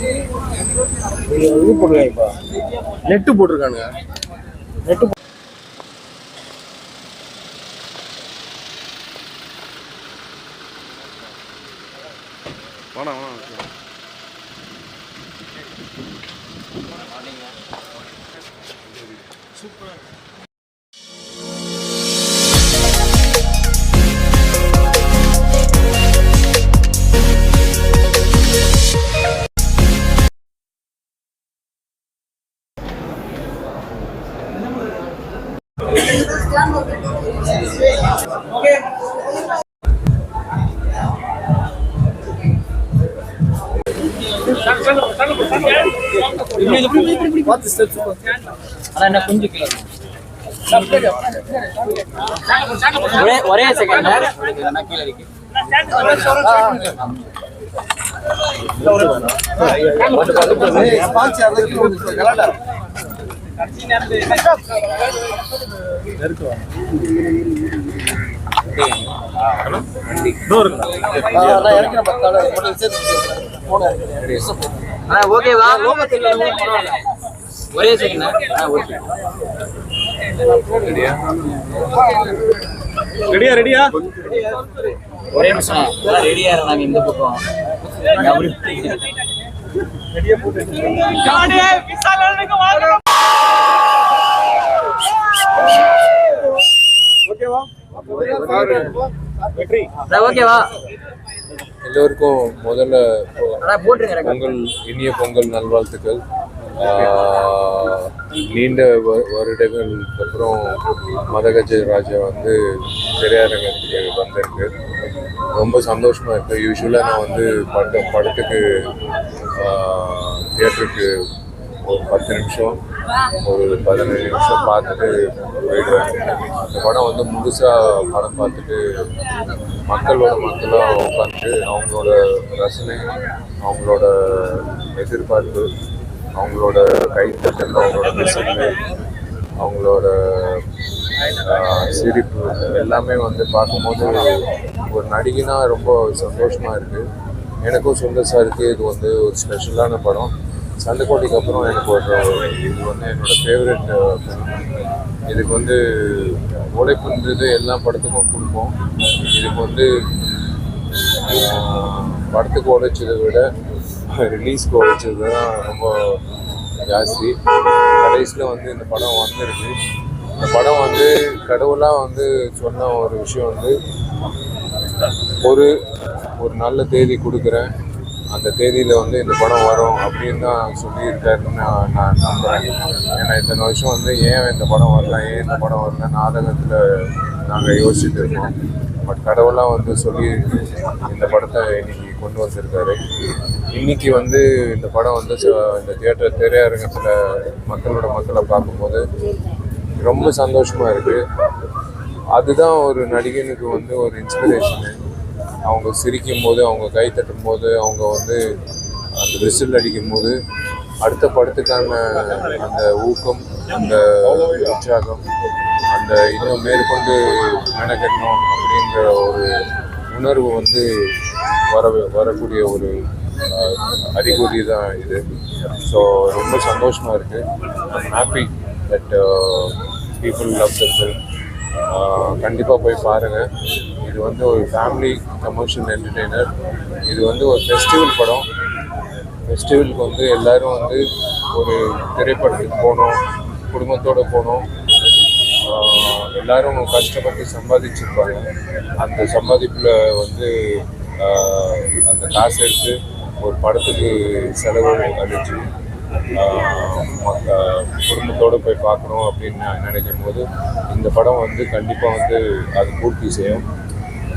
இது போடுங்க இப்போ நெட்டு போட்டிருக்கானுங்க நெட்டு வேணாம் வேணாம் ஒரே ஒரே செகண்ட் கீழே இருக்கு ஓகேவா ஒரே செகண்ட் ஓகே ரெடியா ரெடியா ஒரே நிமிஷம் ரெடியா இருந்தாங்க இந்த பக்கம் வெற்றி ஓகேவா எல்லோருக்கும் முதல்ல. பொங்கல் இனிய பொங்கல் நல்வாழ்த்துக்கள். நீண்ட வ- வருடங்களுக்கு அப்புறம் மதகஜ ராஜா வந்து திரையரங்கத்துக்கு வந்திருக்கு. ரொம்ப சந்தோஷமா இருக்கு. யூஸ்வலாக நான் வந்து பட படத்துக்கு தியேட்டருக்கு ஒரு பத்து நிமிஷம் ஒரு பதினஞ்சு நிமிஷம் பார்த்துட்டு போயிடுவேன். இந்த படம் வந்து முழுசாக படம் பார்த்துட்டு மக்களோட மக்களாக உட்காந்து அவங்களோட ரசனை அவங்களோட எதிர்பார்ப்பு அவங்களோட கைத்தட்டல் அவங்களோட விசில் அவங்களோட சிரிப்பு எல்லாமே வந்து பார்க்கும்போது ஒரு நடிகைனா ரொம்ப சந்தோஷமாக இருக்குது எனக்கும் சுந்தர் சாருக்கு இது வந்து ஒரு ஸ்பெஷலான படம். சண்டைக்கோட்டைக்கு அப்புறம் எனக்கு ஒரு இது வந்து என்னோட ஃபேவரட் இதுக்கு வந்து உழைப்புன்றது எல்லா படத்துக்கும் கொடுப்போம். இதுக்கு வந்து படத்துக்கு உழைச்சதை விட ரிலீஸ்க்கு உழைச்சது தான் ரொம்ப ஜாஸ்தி. கடைசியில் வந்து இந்த படம் வந்திருக்கு. இந்த படம் வந்து கடவுளாக வந்து சொன்ன ஒரு விஷயம் வந்து ஒரு ஒரு நல்ல தேதி கொடுக்குறேன். அந்த தேதியில் வந்து இந்த படம் வரும் அப்படின்னு தான் சொல்லியிருக்காருன்னு நான் நான் நம்புகிறேன் ஏன்னா இத்தனை வருஷம் வந்து ஏன் இந்த படம் வரல ஏன் இந்த படம் வரல நாடகத்தில் நாங்கள் யோசிச்சுட்டு இருக்கோம். பட் கடவுளாக வந்து சொல்லி இந்த படத்தை இன்னைக்கு கொண்டு வந்திருக்காரு. இன்னைக்கு வந்து இந்த படம் வந்து ச- இந்த தியேட்டர் திரையரங்கத்தில் மக்களோட மக்களை பார்க்கும்போது ரொம்ப சந்தோஷமாக இருக்குது அதுதான் ஒரு நடிகனுக்கு வந்து ஒரு இன்ஸ்பிரேஷனு அவங்க சிரிக்கும் போது அவங்க கை தட்டும் போது அவங்க வந்து அந்த விசில் அடிக்கும் போது அடுத்த படத்துக்கான அந்த ஊக்கம் அந்த உற்சாகம் அந்த இன்னும் மேற்கொண்டு மெனக்கட்டணும் அப்படின்ற ஒரு உணர்வு வந்து வர வரக்கூடிய ஒரு அறிகுறி தான் இது. ஸோ ரொம்ப சந்தோஷமாக இருக்குது happy that people love uh, the film uh, கண்டிப்பாக போய் பாருங்கள் இது வந்து ஒரு ஃபேமிலி கமர்ஷியல் என்டர்டெய்னர் இது வந்து ஒரு ஃபெஸ்டிவல் படம். ஃபெஸ்டிவலுக்கு வந்து எல்லோரும் வந்து ஒரு திரைப்படத்துக்கு போகணும் குடும்பத்தோடு போகணும். எல்லோரும் கஷ்டப்பட்டு சம்பாதிச்சிருப்பாங்க. அந்த சம்பாதிப்பில் வந்து அந்த காசு எடுத்து ஒரு படத்துக்கு செலவு அழிச்சு குடும்பத்தோடு போய் பார்க்கணும் அப்படின்னு நான் நினைக்கும் போது இந்த படம் வந்து கண்டிப்பாக வந்து அது பூர்த்தி செய்யும்.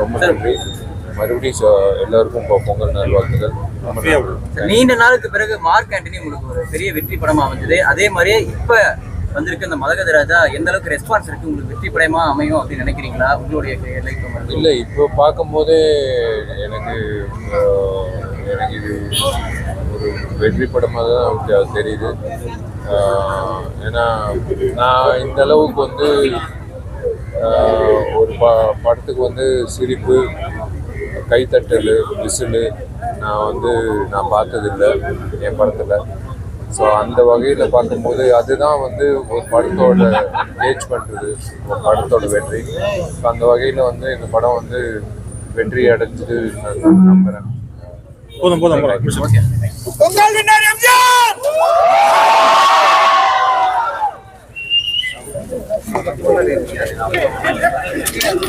ரொம்ப நன்றி. மறுபடியும் எல்லாருக்கும் பொங்கல் நல்வாழ்த்துக்கள். நீண்ட நாளுக்கு பிறகு மார்க் ஆண்டனி உங்களுக்கு ஒரு பெரிய வெற்றி படமா அமைஞ்சது. அதே மாதிரியே இப்ப வந்திருக்க இந்த மதகத ராஜா எந்த அளவுக்கு ரெஸ்பான்ஸ் இருக்கு? உங்களுக்கு வெற்றி படமா அமையும் அப்படின்னு நினைக்கிறீங்களா? உங்களுடைய லைஃப் இல்லை இப்போ பார்க்கும்போதே எனக்கு எனக்கு இது ஒரு வெற்றி படமாக தான் தெரியுது. ஏன்னா நான் இந்த அளவுக்கு வந்து ப படத்துக்கு வந்து சிரிப்பு கைத்தட்டல் விசிலு நான் வந்து நான் பார்த்ததில்லை என் படத்தில். ஸோ அந்த வகையில் பார்க்கும்போது அதுதான் வந்து ஒரு படத்தோட ஏஜ் பண்ணுறது ஒரு படத்தோட வெற்றி. ஸோ அந்த வகையில் வந்து இந்த படம் வந்து வெற்றி அடைஞ்சது நான் நம்புகிறேன் போதும் போதும் போதும் ஓகே உங்கள் வின்னர் எம்ஜிஆர்